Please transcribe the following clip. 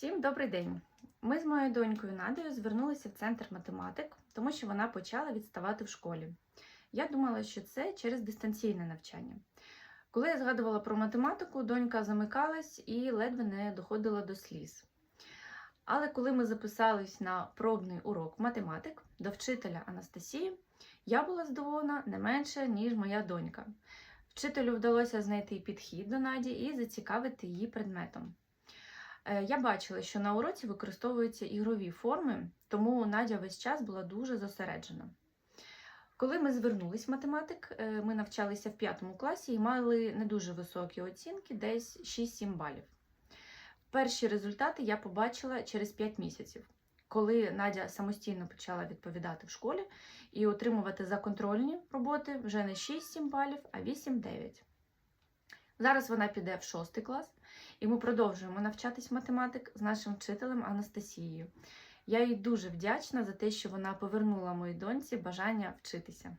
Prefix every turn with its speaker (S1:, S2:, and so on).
S1: Всім добрий день! Ми з моєю донькою Надею звернулися в центр математик, тому що вона почала відставати в школі. Я думала, що це через дистанційне навчання. Коли я згадувала про математику, донька замикалась і ледве не доходила до сліз. Але коли ми записались на пробний урок математик до вчителя Анастасії, я була здивована не менше, ніж моя донька. Вчителю вдалося знайти підхід до Наді і зацікавити її предметом. Е, Я бачила, що на уроці використовуються ігрові форми, тому Надя весь час була дуже зосереджена. Коли ми звернулись в математик, е, ми навчалися в п'ятому класі і мали не дуже високі оцінки, десь 6-7 балів. Перші результати я побачила через 5 місяців, коли Надя самостійно почала відповідати в школі і отримувати за контрольні роботи вже не 6-7 балів, а 8-9. Зараз вона піде в шостий клас, і ми продовжуємо навчатись математик з нашим вчителем Анастасією. Я їй дуже вдячна за те, що вона повернула моїй доньці бажання вчитися.